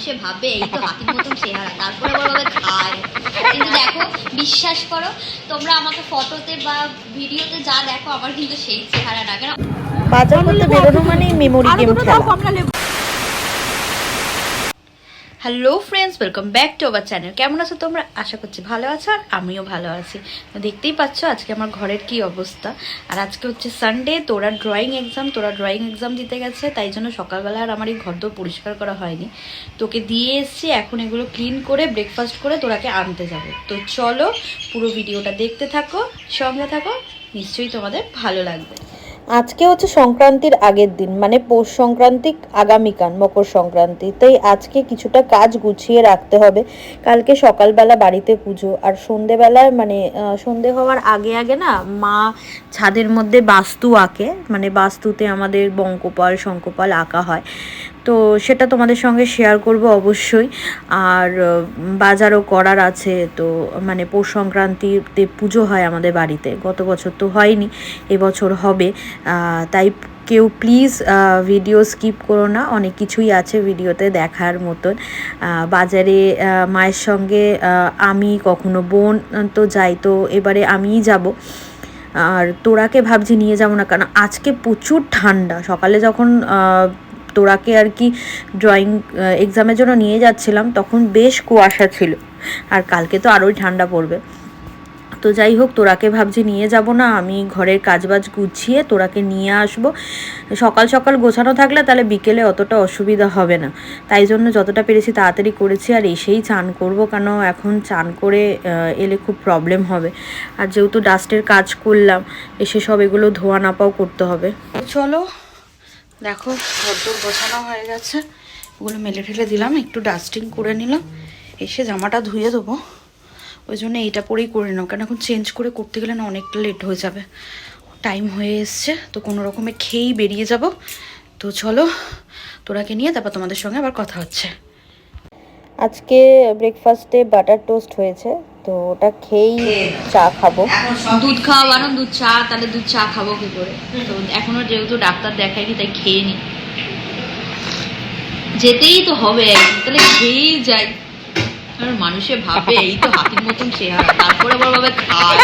মানুষে ভাবে এই তো হাতির মতন চেহারা তারপরে আবার ভাবে খায়। কিন্তু দেখো বিশ্বাস করো তোমরা আমাকে ফটোতে বা ভিডিওতে যা দেখো আমার কিন্তু সেই চেহারা না। কেন? বাজার করতে বেরোনো মানে মেমোরি গেম খেলা। Hello friends welcome back to our channel কেমন আছো তোমরা? আশা করছি ভালো আছো আর আমিও ভালো আছি। দেখতেই পাচ্ছ আজকে আমার ঘরের কি অবস্থা। আর আজকে হচ্ছে সানডে তোরা ড্রয়িং এক্সাম তোরা ড্রয়িং এক্সাম দিতে গেছে, তাই জন্য সকালবেলা আর আমার এই ঘর দোর পরিষ্কার করা হয়নি। তোকে দিয়ে এসছি, এখন এগুলো ক্লিন করে ব্রেকফাস্ট করে তোরাকে আনতে যাবে। তো চলো পুরো ভিডিওটা দেখতে থাকো, সঙ্গে থাকো, নিশ্চয়ই তোমাদের ভালো লাগবে। আজকে হচ্ছে সংক্রান্তির আগের দিন মানে পৌষ সংক্রান্তি আগামীকাল, মকর সংক্রান্তি। তাই আজকে কিছুটা কাজ গুছিয়ে রাখতে হবে। কালকে সকালবেলা বাড়িতে পুজো, আর সন্ধেবেলায় মানে সন্ধে হওয়ার আগে আগে না মা ছাদের মধ্যে বাস্তু আঁকে মানে বাস্তুতে আমাদের বঙ্কপাল, শঙ্কপাল আঁকা হয়। তো সেটা তোমাদের সঙ্গে শেয়ার করব অবশ্যই। আর বাজারও করার আছে, তো মানে পৌষ সংক্রান্তিতে পুজো হয় আমাদের বাড়িতে। গত বছর তো হয়নি, এবছর হবে। তাই কেউ প্লিজ ভিডিও স্কিপ করো না, অনেক কিছুই আছে ভিডিওতে দেখার মতন। বাজারে মায়ের সঙ্গে আমি, কখনো বোন তো যাই, তো এবারে আমিই যাব। আর তোরাকে ভাবছি নিয়ে যাব না, কারণ আজকে প্রচুর ঠান্ডা। সকালে যখন তোরাকে আর কি ড্রয়িং এক্সামের জন্য নিয়ে যাচ্ছিলাম, তখন বেশ কুয়াশা ছিল। আর কালকে তো আরোই ঠান্ডা পড়বে। তো যাই হোক, তোরাকে ভাবছি নিয়ে যাব না, আমি ঘরের কাজবাজ গুছিয়ে তোরাকে নিয়ে আসব। সকাল সকাল গোছানো থাকলে তাহলে বিকেলে অতটা অসুবিধা হবে না। তাই জন্য যতটা পেরেছি তাড়াতাড়ি করেছি, আর এসেই চান করব, কেন এখন চান করে এলে খুব প্রবলেম হবে। আর যেহেতু ডাস্টের কাজ করলাম, এসে সব এগুলো ধোয়া নাপাও করতে হবে। চলো দেখো, ঘরদোর গোছানো হয়ে গেছে। ওগুলো মেলে ঠেলে দিলাম, একটু ডাস্টিং করে নিলাম। এসে জামাটা ধুয়ে দেবো। ওই জন্য এইটা পরেই করে নাও, কারণ এখন চেঞ্জ করে করতে গেলে না অনেকটা লেট হয়ে যাবে। টাইম হয়ে এসছে, তো কোনো রকমে খেয়েই বেরিয়ে যাব। তো চলো, তোরাকে নিয়ে তারপর তোমাদের সঙ্গে আবার কথা হচ্ছে। আজকে ব্রেকফাস্টে বাটার টোস্ট হয়েছে। তো ওটা খেয়েই চা খাব। দুধ খাওয়া বারণ দুধ চা তাহলে দুধ চা খাব কি করে? তো এখনও যেহেতু ডাক্তার দেখায়নি তাই খেয়ে নি। যেতেই তো হবে তাহলে খেয়েই যাই। কারণ মানুষে ভাবে এই তো হাতির মতন চেহারা তারপরে আবার ভাবে খায়।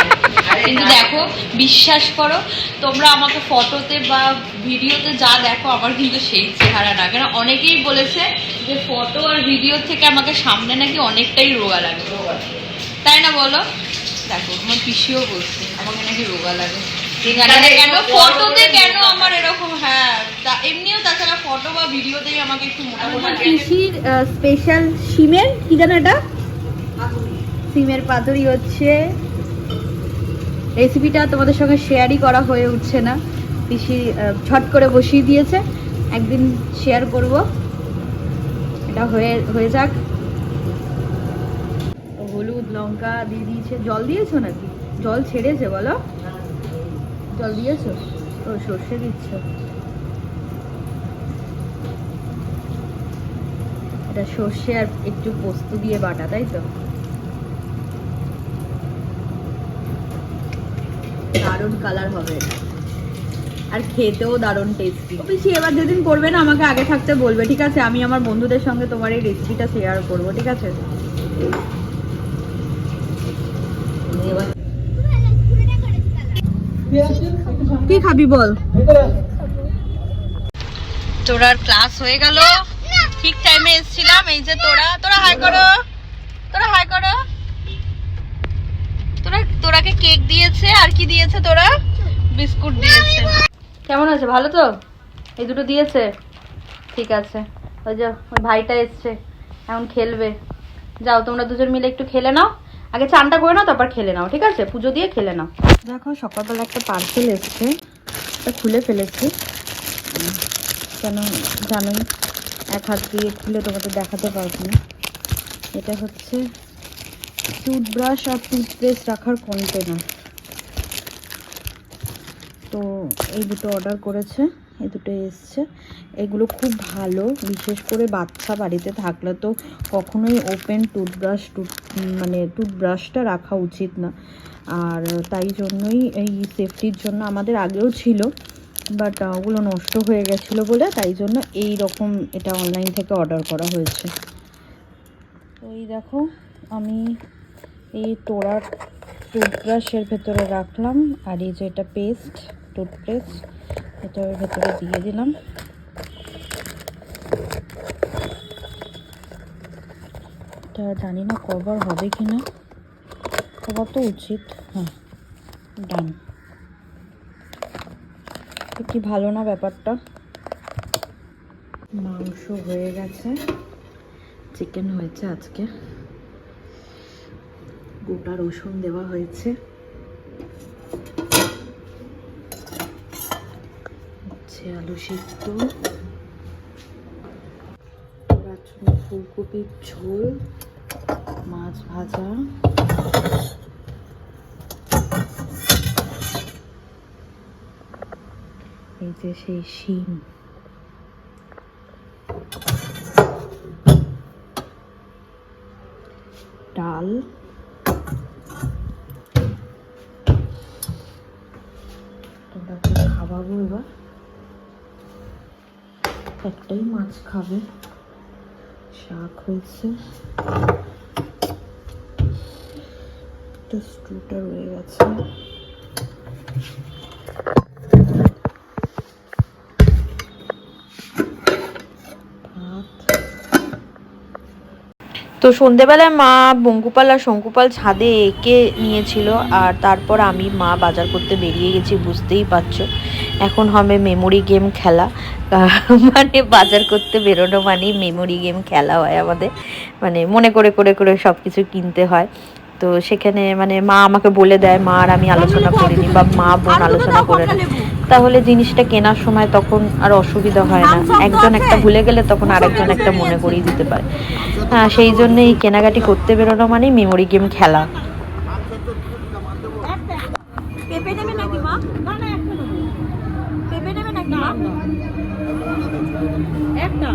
কিন্তু দেখো বিশ্বাস করো তোমরা আমাকে ফটোতে বা ভিডিওতে যা দেখো আমার কিন্তু সেই চেহারা না। কেন অনেকেই বলেছে যে ফটো আর ভিডিও থেকে আমাকে সামনে নাকি অনেকটাই রোগা লাগে। তাই না বলো? দেখো আমার পিসিও বলছে আমাকে নাকি রোগা লাগে। কেন? ফটোতে কেন আমার এরকম? হ্যাঁ তা- এমনিও তাছাড়া ফটো বা ভিডিওতেই আমাকে একটু মোটা মোটা স্পেশাল সিমের কি জানো এটা? সিমের পাতুরি হচ্ছে রেসিপিটা তোমাদের সঙ্গে শেয়ারই করা হয়ে উঠছে না। পিসি ছট করে বসিয়ে দিয়েছে। একদিন শেয়ার করব। এটা হয়ে হয়ে যাক। হলুদ লঙ্কা দিয়ে দিয়েছে। জল দিয়েছ নাকি? জল ছেড়েছে, বলো। জল দিয়েছ? ও, সর্ষে দিচ্ছ। এটা সর্ষে আর একটু পোস্ত দিয়ে বাটা, তাই তো? দারুণ কালার হবে আর খেতেও দারুণ টেস্টি বেশি এবার যেদিন করবে না, আমাকে আগে থাকতে বলবে, ঠিক আছে? আমি আমার বন্ধুদের সঙ্গে তোমার এই রেসিপিটা শেয়ার করব, ঠিক আছে? কি খাবি বল? তোরার ক্লাস হয়ে গেল। ঠিক টাইমে এসেছিলাম। এই যে তোরা তোরা হাই করো। তোরা হাই করো। তোরা তোরাকে কেক দিয়েছে। আর কি দিয়েছে তোরা? বিস্কুট দিয়েছে। কেমন আছে? ভালো তো? এই দুটো দিয়েছে। ঠিক আছে। ওই যে ওই ভাইটা এসছে। এখন খেলবে। যাও তোমরা দুজন মিলে একটু খেলে নাও। আগে চানটা করে নাও, তারপর খেলে নাও, ঠিক আছে? পুজো দিয়ে খেলে নাও। দেখো, সকালবেলা একটা পার্সেল এসছে খুলে ফেলেছি। কেন জানোই, এক হাত দিয়ে খুলে তোমাকে দেখাতে পারব না। এটা হচ্ছে টুথব্রাশ আর টুথপেস্ট রাখার কন্টেনার তো এই দুটো অর্ডার করেছে, এই দুটো এসছে। এগুলো খুব ভালো, বিশেষ করে বাচ্চা বাড়িতে থাকলে তো কখনোই ওপেন টুথব্রাশ টুথ মানে টুথব্রাশটা রাখা উচিত না। আর তাই জন্যই এই সেফটির জন্য আমাদের আগেও ছিল বাট ওগুলো নষ্ট হয়ে গেছিল বলে তাই জন্য এই রকম এটা অনলাইন থেকে অর্ডার করা হয়েছে। তো এই দেখো, আমি এই টোড়ার টুথব্রাশের ভেতরে রাখলাম, আর এই যে এটা পেস্ট টুথপেস্ট এটা ওর ভেতরে দিয়ে দিলাম। এটা জানি না কভার হবে কি না। কভার তো উচিত। হ্যাঁ ডান কি ভালো না ব্যাপারটা? মাংস হয়ে গেছে। চিকেন হয়েছে আজকে। গোটা রসুন দেওয়া হয়েছে। আলু সিদ্ধ। ফুলকপির ঝোল। মাছ ভাজা। এই যে সেই শিম। ডাল। খাওয়াবো এবার? একটাই মাছ খাবে। শাক হয়েছে। একটা স্টুটা রয়ে গেছে। তো সন্ধেবেলায় মা বঙ্কুপাল আর শঙ্কুপাল ছাদে এঁকে নিয়েছিল আর তারপর আমি মা বাজার করতে বেরিয়ে গেছি, বুঝতেই পারছ। এখন হবে মেমোরি গেম খেলা। মানে বাজার করতে বেরোনো মানেই মেমোরি গেম খেলা হয় আমাদের। মানে মনে করে করে করে সব কিছু কিনতে হয়। তো সেখানে মানে মা আমাকে বলে দেয় মা আর আমি আলোচনা করিনি বা মা বোন আলোচনা করে না। তাহলে জিনিসটা কেনার সময় তখন আর অসুবিধা হয় না। একজন একটা ভুলে গেলে তখন আরেকজন একটা মনে করিয়ে দিতে পারে। হ্যাঁ সেই জন্য এই কেনাকাটি করতে বেরোনো মানেই মেমোরি গেম খেলা। পেঁপে নেবে নাকি মা? না না একটা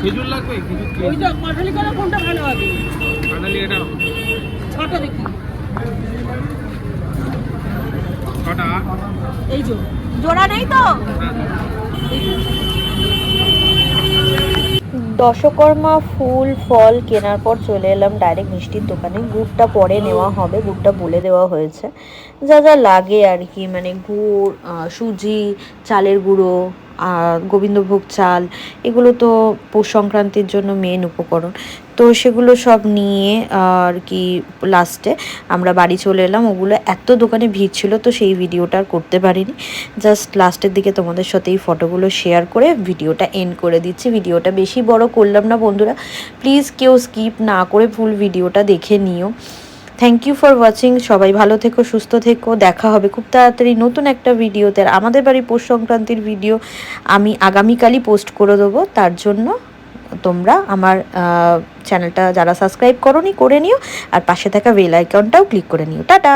খেজুর লাগবে? খেজুর ওই তো কাঁঠালি কলা কোনটা ভালো হবে? কাঁঠালি এটা ছটা দেখি। ছটা? এই যে জোড়া নেই তো? দশকর্মা ফুল ফল কেনার পর চলে এলাম ডাইরেক্ট মিষ্টির দোকানে। গুড়টা পরে নেওয়া হবে গুড়টা বলে দেওয়া হয়েছে। যা যা লাগে আর কি মানে গুড় সুজি চালের গুঁড়ো আর গোবিন্দভোগ চাল, এগুলো তো পৌষ সংক্রান্তির জন্য মেন উপকরণ। তো সেগুলো সব নিয়ে আর কি লাস্টে আমরা বাড়ি চলে এলাম। ওগুলো এত দোকানে ভিড় ছিল, তো সেই ভিডিওটা আর করতে পারিনি। জাস্ট লাস্টের দিকে তোমাদের সাথে এই ফটোগুলো শেয়ার করে ভিডিওটা এন্ড করে দিচ্ছি। ভিডিওটা বেশি বড় করলাম না বন্ধুরা। প্লিজ কেউ স্কিপ না করে ফুল ভিডিওটা দেখে নিও। থ্যাংক ইউ ফর ওয়াচিং সবাই ভালো থেকো, সুস্থ থেকো। দেখা হবে খুব তাড়াতাড়ি নতুন একটা ভিডিওতে। আর আমাদের বাড়ি পৌষ সংক্রান্তির ভিডিও আমি আগামীকালই পোস্ট করে দেবো। তার জন্য তোমরা আমার চ্যানেলটা যারা সাবস্ক্রাইব করো করে নিও। আর পাশে থাকা বেল আইকনটাও ক্লিক করে নিও। টাটা!